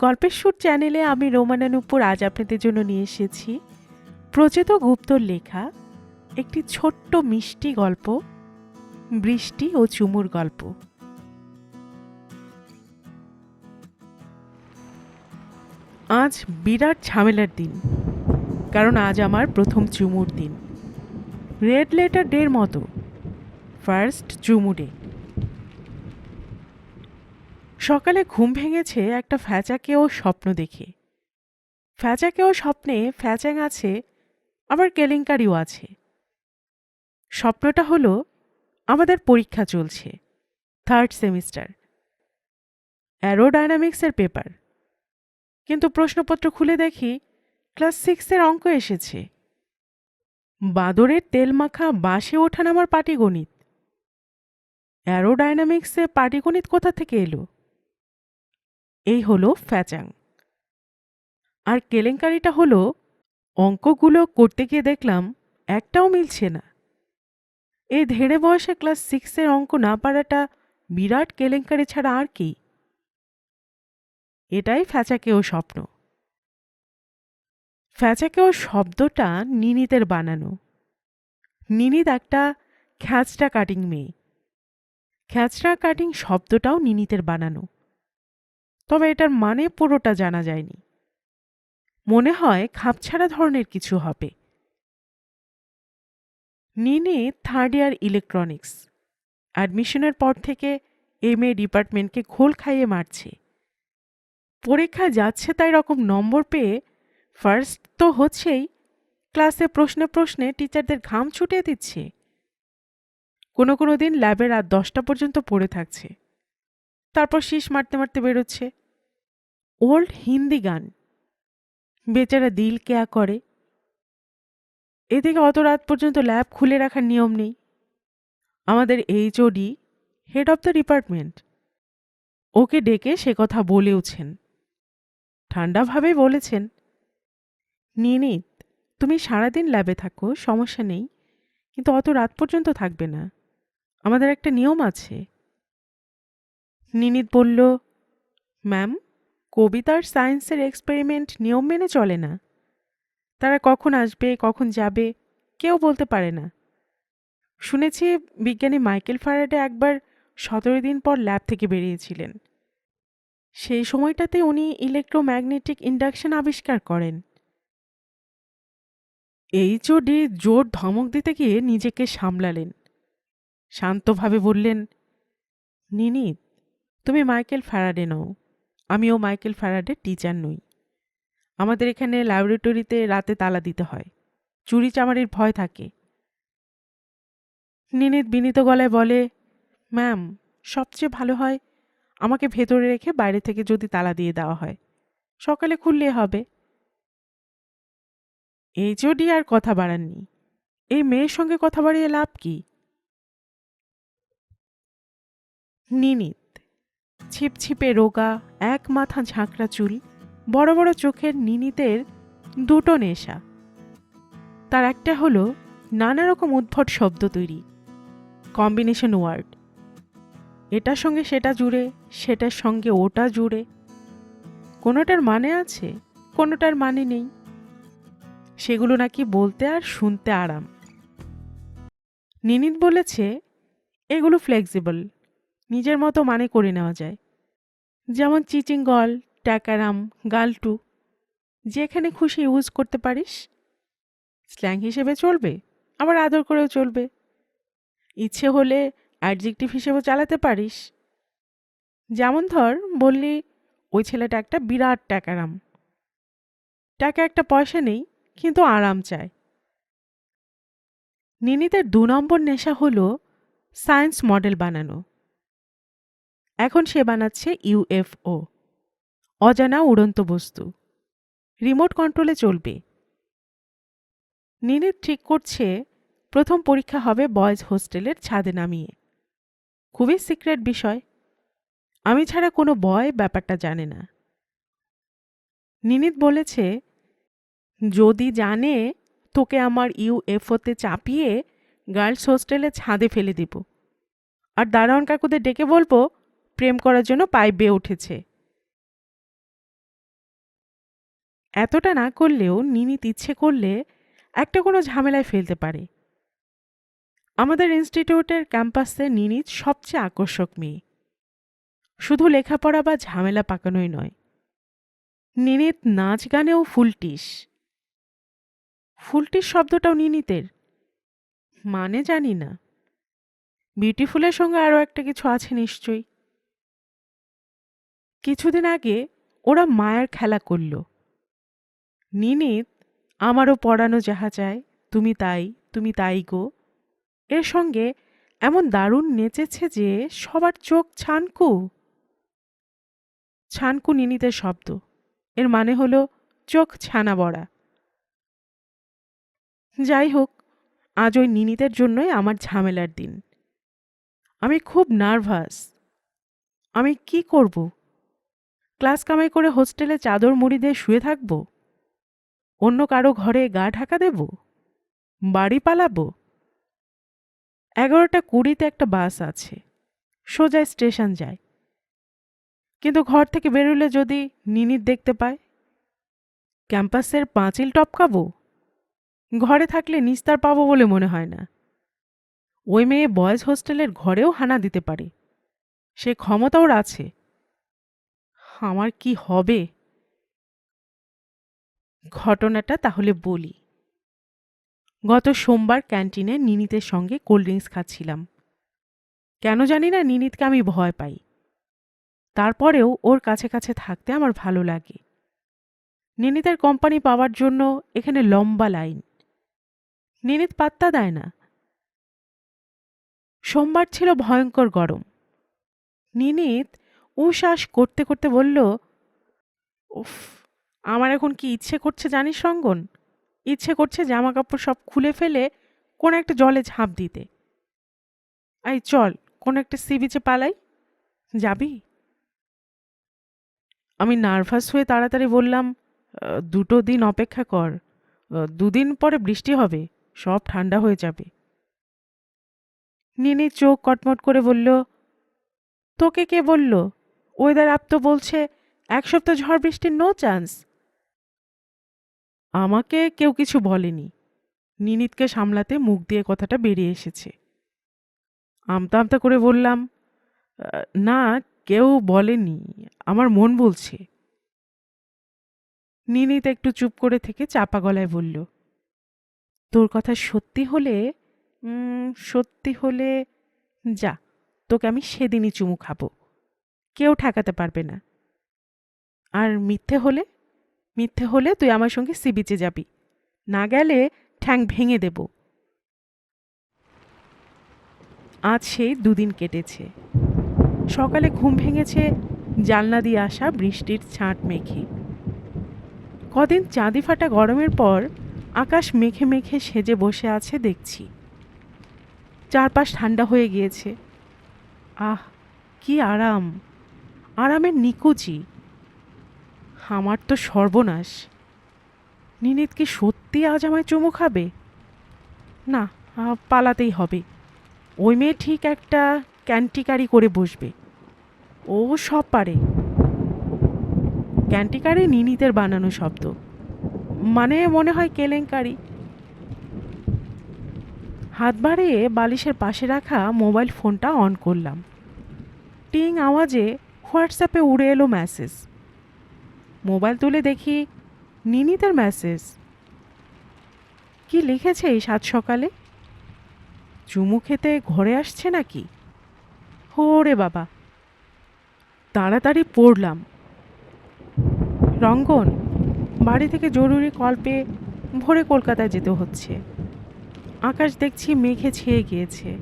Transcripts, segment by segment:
গল্পের সুর চ্যানেলে আমি রোমানানুপুর আজ আপনাদের জন্য নিয়ে এসেছি। প্রচেত গুপ্তর লেখা, একটি ছোট্ট মিষ্টি গল্প, বৃষ্টি ও চুমুর গল্প। আজ বিরাট ঝামেলার দিন, কারণ আজ আমার প্রথম চুমুর দিন। রেড লেটার ডের মতো, ফার্স্ট চুমু ডে। সকালে ঘুম ভেঙেছে একটা ফ্যাচাকেও স্বপ্ন দেখে। ফ্যাচাকেও স্বপ্নে ফ্যাচাং আছে, আবার কেলেঙ্কারিও আছে। স্বপ্নটা হলো, আমাদের পরীক্ষা চলছে থার্ড সেমিস্টার অ্যারোডায়নামিক্সের পেপার কিন্তু প্রশ্নপত্র খুলে দেখি ক্লাস সিক্সের অঙ্ক এসেছে। বাদরের তেল মাখা বাসে ওঠান আমার পাটিগণিত। অ্যারোডায়নামিক্সে পাটিগণিত কোথা থেকে এলো? এই হলো ফ্যাচাং। আর কেলেঙ্কারিটা হলো, অঙ্কগুলো করতে গিয়ে দেখলাম একটাও মিলছে না। এই ধেড়ে বয়সে ক্লাস সিক্সের অঙ্ক না পারাটা বিরাট কেলেঙ্কারি ছাড়া আর কি? এটাই ফ্যাচাকেও স্বপ্ন। ফ্যাচাকেও শব্দটা নিনিতের বানানো। নিনিত একটা খ্যাচটা কাটিং মেয়ে। খ্যাচরা কাটিং শব্দটাও নিনিতের বানানো। তবে এটার মানে পুরোটা জানা যায়নি। মনে হয় খাপছাড়া ধরনের কিছু হবে। নিনে থার্ড ইয়ার ইলেকট্রনিক্স। অ্যাডমিশনের পর থেকে এম এ ডিপার্টমেন্টকে ঘোল খাইয়ে মারছে। পরীক্ষা যাচ্ছে তাই রকম নম্বর পেয়ে ফার্স্ট তো হচ্ছেই, ক্লাসে প্রশ্নে প্রশ্নে টিচারদের ঘাম ছুটিয়ে দিচ্ছে। কোনো কোনো দিন ল্যাবে রাত দশটা পর্যন্ত পড়ে থাকছে। তারপর শীষ মারতে মারতে বেরোচ্ছে। ওল্ড হিন্দি গান। বেচারা দিল কেয়া করে? এদিকে অত রাত পর্যন্ত ল্যাব খুলে রাখার নিয়ম নেই। আমাদের HOD head of the department ওকে ডেকে সে কথা বলেওছেন। ঠান্ডাভাবে বলেছেন। নিনিত, তুমি সারাদিন ল্যাবে থাকো, সমস্যা নেই, কিন্তু অত রাত পর্যন্ত থাকবে না। আমাদের একটা নিয়ম আছে। নিনিত বলল, ম্যাম, কবিতার সায়েন্সের এক্সপেরিমেন্ট নিয়ম মেনে চলে না। তারা কখন আসবে, কখন যাবে, কেউ বলতে পারে না। শুনেছি বিজ্ঞানী মাইকেল ফারাডে একবার সতেরো দিন পর ল্যাব থেকে বেরিয়েছিলেন। সেই সময়টাতে উনি ইলেকট্রোম্যাগনেটিক ইন্ডাকশন আবিষ্কার করেন। এইচওডি জোর ধমক দিতে গিয়ে নিজেকে সামলালেন। শান্তভাবে বললেন, নিনিত তুমি মাইকেল ফ্যারাডে নও। আমিও মাইকেল ফ্যারাডের টিচার নই। আমাদের এখানে ল্যাবরেটরিতে রাতে তালা দিতে হয়। চুরি চামারির ভয় থাকে। নিনিত বিনীত গলায় বলে, ম্যাম, সবচেয়ে ভালো হয় আমাকে ভেতরে রেখে বাইরে থেকে যদি তালা দিয়ে দেওয়া হয়। সকালে খুললে হবে। এইচওডি আর কথা বাড়াননি। এই মেয়ের সঙ্গে কথা বাড়িয়ে লাভ কি? নিনিত ছিপছিপে রোগা, এক মাথা ঝাঁকড়া চুল, বড় বড় চোখের নিনিতের দুটো নেশা। তার একটা হলো নানা রকম উদ্ভট শব্দ তৈরি কম্বিনেশন ওয়ার্ড এটার সঙ্গে সেটা জুড়ে, সেটার সঙ্গে ওটা জুড়ে। কোনোটার মানে আছে, কোনোটার মানে নেই। সেগুলো নাকি বলতে আর শুনতে আরাম। নিনিত বলেছে, এগুলো ফ্লেক্সিবল নিজের মতো মানে করে নেওয়া যায়। যেমন চিচিঙ্গল, ট্যাকারাম, গালটু, যেখানে খুশি ইউজ করতে পারিস। স্ল্যাং হিসেবে চলবে, আবার আদর করেও চলবে। ইচ্ছে হলে অ্যাডজেক্টিভ হিসেবেও চালাতে পারিস। যেমন ধর, বললি, ওই ছেলেটা একটা বিরাট ট্যাকারাম। টাকা একটা পয়সা নেই, কিন্তু আরাম চায়। নিনিতের দু নম্বর নেশা হলো সায়েন্স মডেল বানানো। এখন সে বানাচ্ছে ইউএফও অজানা উড়ন্ত বস্তু। রিমোট কন্ট্রোলে চলবে। নিনিত ঠিক করছে, প্রথম পরীক্ষা হবে বয়েজ হোস্টেলের ছাদে নামিয়ে। খুবই সিক্রেট বিষয়। আমি ছাড়া কোনো বয় ব্যাপারটা জানে না। নিনিত বলেছে, যদি জানে, তোকে আমার ইউএফওতে চাপিয়ে গার্লস হোস্টেলে ছাদে ফেলে দিব। আর দারোয়ান কাকুদের ডেকে বলব প্রেম করার জন্য পাইপ বেয়ে উঠেছে। এতটা না করলেও নিনিত ইচ্ছে করলে একটা কোনো ঝামেলায় ফেলতে পারে। আমাদের ইনস্টিটিউটের ক্যাম্পাসে নিনিত সবচেয়ে আকর্ষক মেয়ে। শুধু লেখাপড়া বা ঝামেলা পাকানোই নয়। নিনিত নাচ গানেও ফুলটিস। ফুলটিস শব্দটাও নিনিতের। মানে জানি না। বিউটিফুলের সঙ্গে আরও একটা কিছু আছে নিশ্চয়ই। কিছুদিন আগে ওরা মায়ের খেলা করল। নিনিত, আমারও পড়ানো যাহা চায়, তুমি তাই তুমি তাই গো। এর সঙ্গে এমন দারুণ নেচেছে যে সবার চোখ ছানকু। ছানকু নিনিতের শব্দ। এর মানে হলো চোখ ছানা বড়া। যাই হোক, আজ ওই নিনিতের জন্যই আমার ঝামেলার দিন। আমি খুব নার্ভাস। আমি কি করব? ক্লাস কামাই করে হোস্টেলে চাদর মুড়ি দিয়ে শুয়ে থাকব? অন্য কারও ঘরে গা ঢাকা দেব? বাড়ি পালাবো? এগারোটা কুড়িতে একটা বাস আছে। সোজা স্টেশন যায়। কিন্তু ঘর থেকে বেরোলে যদি নিনিত দেখতে পায়, ক্যাম্পাসের পাঁচিল টপকাবো? ঘরে থাকলে নিস্তার পাবো বলে মনে হয় না। ওই মেয়ে বয়েজ হোস্টেলের ঘরেও হানা দিতে পারে। সে ক্ষমতা ওর আছে। আমার কি হবে? ঘটনাটা তাহলে বলি। গত সোমবার ক্যান্টিনে নিনিতের সঙ্গে কোল্ড ড্রিঙ্কস খাচ্ছিলাম। কেন জানি না নিনিতকে আমি ভয় পাই। তারপরেও ওর কাছে কাছে থাকতে আমার ভালো লাগে। নিনিতের কোম্পানি পাওয়ার জন্য এখানে লম্বা লাইন। নিনিত পাত্তা দেয় না। সোমবার ছিল ভয়ঙ্কর গরম। নিনিত উশ্বাস করতে করতে বলল, উফ, আমার এখন কি ইচ্ছে করছে জানিস রঙ্গন? ইচ্ছে করছে জামা কাপড় সব খুলে ফেলে কোন একটা জলে ঝাঁপ দিতে। আই চল, কোন একটা সি বিচে পালাই। যাবি? আমি নার্ভাস হয়ে তাড়াতাড়ি বললাম দুটো দিন অপেক্ষা কর। দুদিন পরে বৃষ্টি হবে, সব ঠান্ডা হয়ে যাবে। নিনি চোখ কটমট করে বলল, তোকে কে বলল? ওয়েদার আপ তো বলছে, এক সপ্তাহ ঝড় বৃষ্টির নো চান্স আমাকে কেউ কিছু বলেনি। নিনিতকে সামলাতে মুখ দিয়ে কথাটা বেরিয়ে এসেছে। আমতা আমতা করে বললাম না, কেউ বলেনি, আমার মন বলছে। নিনিত একটু চুপ করে থেকে চাপা গলায় বলল, তোর কথা সত্যি হলে সত্যি হলে, যা, তোকে আমি সেদিনই চুমু খাব। কেউ ঠেকাতে পারবে না। আর মিথ্যে হলে? মিথ্যে হলে তুই আমার সঙ্গে সি বিচে যাবি। না গেলে ঠ্যাং ভেঙে দেব। আজ সেই দুদিন কেটেছে। সকালে ঘুম ভেঙেছে, জানলা দিয়ে আসা বৃষ্টির ছাঁট মেঘে কদিন চাঁদি ফাটা গরমের পর আকাশ মেঘে মেঘে সেজে বসে আছে দেখছি। চারপাশ ঠান্ডা হয়ে গিয়েছে। আহ, কি আরাম! আরামের নিকুচি। আমার তো সর্বনাশ। নিনিত কি সত্যি আজ আমায় চুমু খাবে? না পালাতেই হবে। ওই মেয়ে ঠিক একটা ক্যান্টিকারি করে বসবে। ও সব পারে। ক্যান্টিকারি নিনিতের বানানো শব্দ। মানে মনে হয় কেলেঙ্কারি। হাত বাড়িয়ে বালিশের পাশে রাখা মোবাইল ফোনটা অন করলাম। টিং আওয়াজে হোয়াটসঅ্যাপে উড়ে এলো মেসেজ মোবাইল তুলে দেখি নিনিতের মেসেজ কি লিখেছে এই সাত সকালে? চুমু খেতে ঘরে আসছে নাকি? হোরে বাবা। তাড়াতাড়ি পড়লাম। রঙ্গন, বাড়ি থেকে জরুরি কল পেয়ে ভোরে কলকাতায় যেতে হচ্ছে। আকাশ দেখছি মেঘে ছেয়ে গিয়েছে।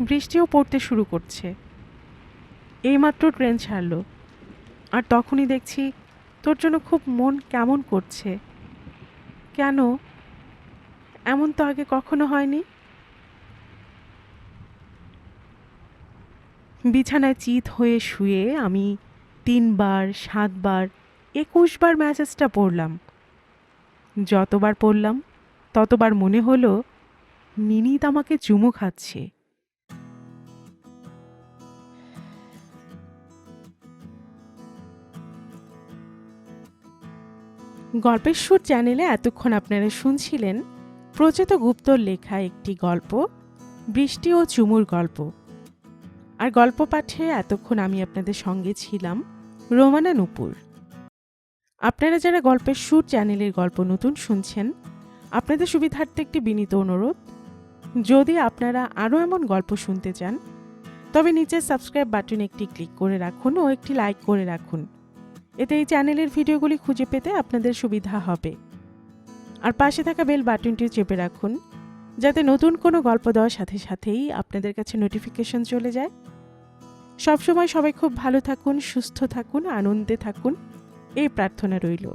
বৃষ্টিও পড়তে শুরু করছে। এইমাত্র ট্রেন ছাড়লো। আর তখনই দেখছি তোর জন্য খুব মন কেমন করছে। কেন? এমন তো আগে কখনো হয়নি। বিছানায় চিত হয়ে শুয়ে আমি তিনবার, সাতবার, একুশবার মেসেজটা পড়লাম। যতবার পড়লাম, ততবার মনে হলো নিনিত আমাকে চুমু খাচ্ছে। গল্পের সুর চ্যানেলে এতক্ষণ আপনারা শুনছিলেন প্রচেত গুপ্তর লেখা একটি গল্প, বৃষ্টি ও চুমুর গল্প। আর গল্প পাঠে এতক্ষণ আমি আপনাদের সঙ্গে ছিলাম রোমানা নুপুর। আপনারা যারা গল্পের সুর চ্যানেলের গল্প নতুন শুনছেন, আপনাদের সুবিধার্থে একটি বিনীত অনুরোধ। যদি আপনারা আরও এমন গল্প শুনতে চান, তবে নিচের সাবস্ক্রাইব বাটনে একটি ক্লিক করে রাখুন ও একটি লাইক করে রাখুন। এতে এই চ্যানেলের ভিডিওগুলি খুঁজে পেতে আপনাদের সুবিধা হবে। আর পাশে থাকা বেল বাটনটি চেপে রাখুন, যাতে নতুন কোনো গল্প দেওয়ার সাথে সাথেই আপনাদের কাছে নোটিফিকেশন চলে যায়। সবসময় সবাই খুব ভালো থাকুন, সুস্থ থাকুন, আনন্দে থাকুন। এই প্রার্থনা রইল।